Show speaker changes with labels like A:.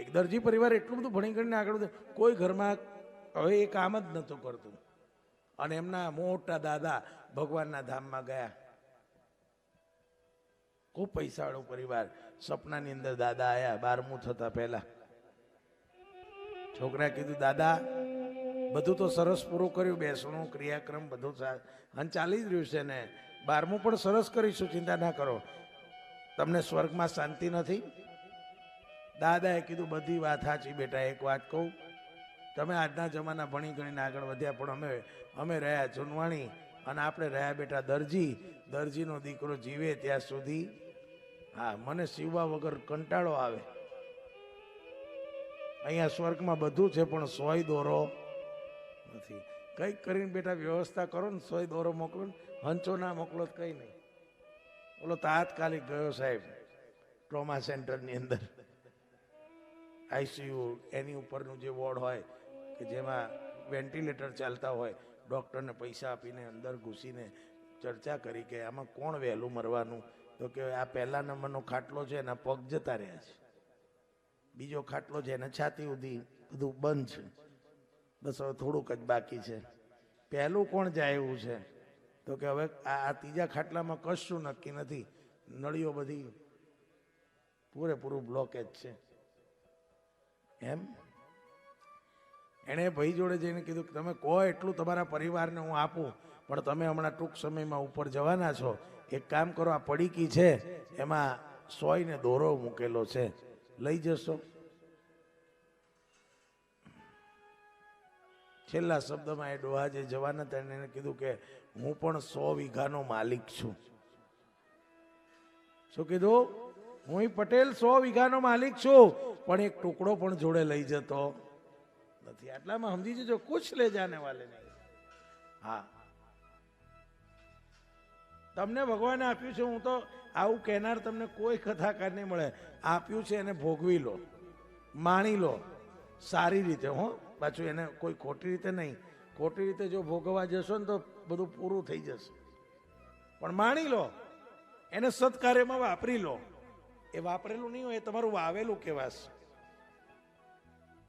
A: એક દરજી પરિવાર એટલું બધું ભણી ગણીને આગળ વધે. કોઈ ઘરમાં હવે એ કામ જ નહોતું કરતું. અને એમના મોટા દાદા ભગવાનના ધામમાં ગયા. ખૂબ પૈસાવાળો પરિવાર. સપનાની અંદર દાદા આવ્યા બારમું થતા પહેલા. છોકરાએ કીધું, દાદા, બધું તો સરસ પૂરું કર્યું, બેસણું, ક્રિયાક્રમ બધું અને ચાલી જ રહ્યું છે ને. બારમું પણ સરસ કરીશું, ચિંતા ના કરો. તમને સ્વર્ગમાં શાંતિ નથી? દાદાએ કીધું, બધી વાત સાચી બેટા, એક વાત કહું. તમે આજના જમાના ભણી ગણીને આગળ વધ્યા, પણ અમે અમે રહ્યા જુનવાણી અને આપણે રહ્યા બેટા દરજી. દરજીનો દીકરો જીવે ત્યાં સુધી. હા, મને સીવવા વગર કંટાળો આવે. અહીંયા સ્વર્ગમાં બધું છે, પણ સોય દોરો નથી. કંઈક કરીને બેટા વ્યવસ્થા કરો ને, સોય દોરો મોકલો ને. હંચો ના મોકલો તો કંઈ નહીં. ઓલો તાત્કાલિક ગયો સાહેબ, ટ્રોમા સેન્ટરની અંદર. આઈસીયુ, એની ઉપરનું જે વોર્ડ હોય, કે જેમાં વેન્ટિલેટર ચાલતા હોય, ડૉક્ટરને પૈસા આપીને અંદર ઘૂસીને ચર્ચા કરી કે આમાં કોણ વહેલું મરવાનું? તો કે આ પહેલા નંબરનો ખાટલો છે, એના પગ જતા રહ્યા છે. બીજો ખાટલો છે, એને છાતી સુધી બધું બંધ છે. બસ હવે થોડુંક જ બાકી છે. પહેલું કોણ જાય એવું છે? તો કે હવે આ ત્રીજા ખાટલામાં કશું નક્કી નથી. નળીઓ બધી પૂરેપૂરું બ્લોકેજ છે. એમ? એણે ભાઈ જોડે જઈને કીધું કે તમે કહો એટલું તમારા પરિવારને હું આપું, પણ તમે હમણાં ટૂંક સમયમાં ઉપર જવાના છો. એક કામ કરો, આ પડીકી છે, એમાં સોયને દોરો મૂકેલો છે. લઈ જશો? છેલ્લા શબ્દમાં એ ડોહા જે જવાના હતા, એને કીધું કે હું પણ સો વીઘાનો માલિક છું. શું કીધું? હું પટેલ સો વીઘાનો માલિક છું, પણ એક ટુકડો પણ જોડે લઈ જતો નથી. આટલામાં સમજી જજો કુછ લે જાને વાલે નહીં. હા. તમને ભગવાને આપ્યું છે, હું તો આવું કહેનાર તમને કોઈ કથાકાર નહીં મળે. આપ્યું છે એને ભોગવી લો, માણી લો, સારી રીતે, હો. પાછું એને કોઈ ખોટી રીતે નહીં. ખોટી રીતે જો ભોગવવા જશો ને તો બધું પૂરું થઈ જશે. પણ માણી લો, એને સત્કાર્યમાં વાપરી લો. એ વાપરેલું નહીં હોય એ તમારું વાવેલું કહેવાશે.